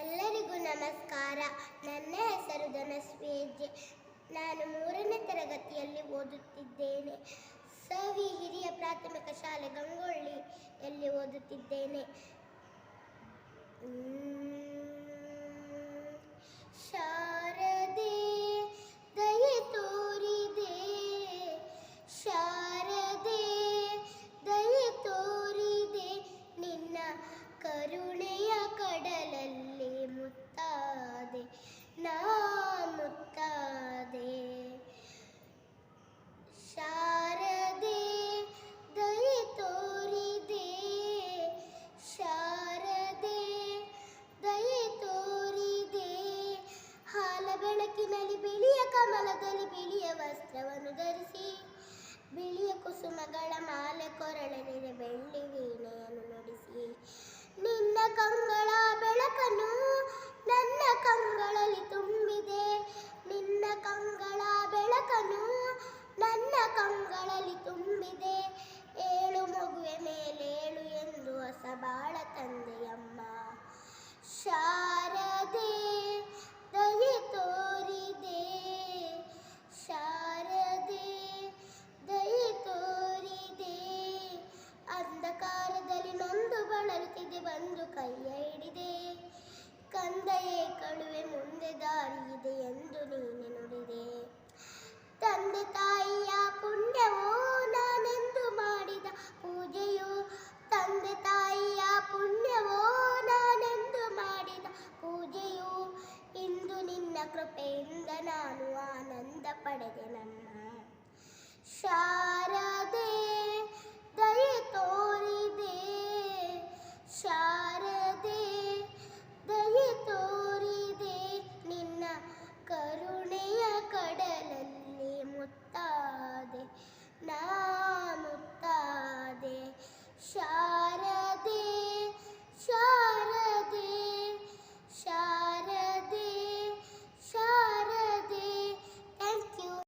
ಎಲ್ಲರಿಗೂ ನಮಸ್ಕಾರ. ನನ್ನ ಹೆಸರು ಧನಸ್ವೇಜ್ಯ ನಾನು ಮೂರನೇ ತರಗತಿಯಲ್ಲಿ ಓದುತ್ತಿದ್ದೇನೆ. ಸವಿ ಹಿರಿಯ ಪ್ರಾಥಮಿಕ ಶಾಲೆ ಗಂಗೊಳ್ಳಿಯಲ್ಲಿ ಓದುತ್ತಿದ್ದೇನೆ. costuma. ನಲಿತಿದೆ ಬಂದು ಕೈಯ ಹಿಡಿದೆ ಕಂದಯೇ ಕಳುವೆ ಮುಂದೆ ದಾರಿ ಇದೆ ಎಂದು ನೀನೆ ನುಡಿದೆ. ತಂದೆ ತಾಯಿಯ ಪುಣ್ಯವೋ, ನಾನೆಂದು ಮಾಡಿದ ಪೂಜೆಯು? ತಂದೆ ತಾಯಿಯ ಪುಣ್ಯವೋ, ನಾನೆಂದು ಮಾಡಿದ ಪೂಜೆಯು? ಇಂದು ನಿನ್ನ ಕೃಪೆಯಿಂದ ನಾನು ಆನಂದ ಪಡೆದೆ ನನ್ನ ಶಾರಾ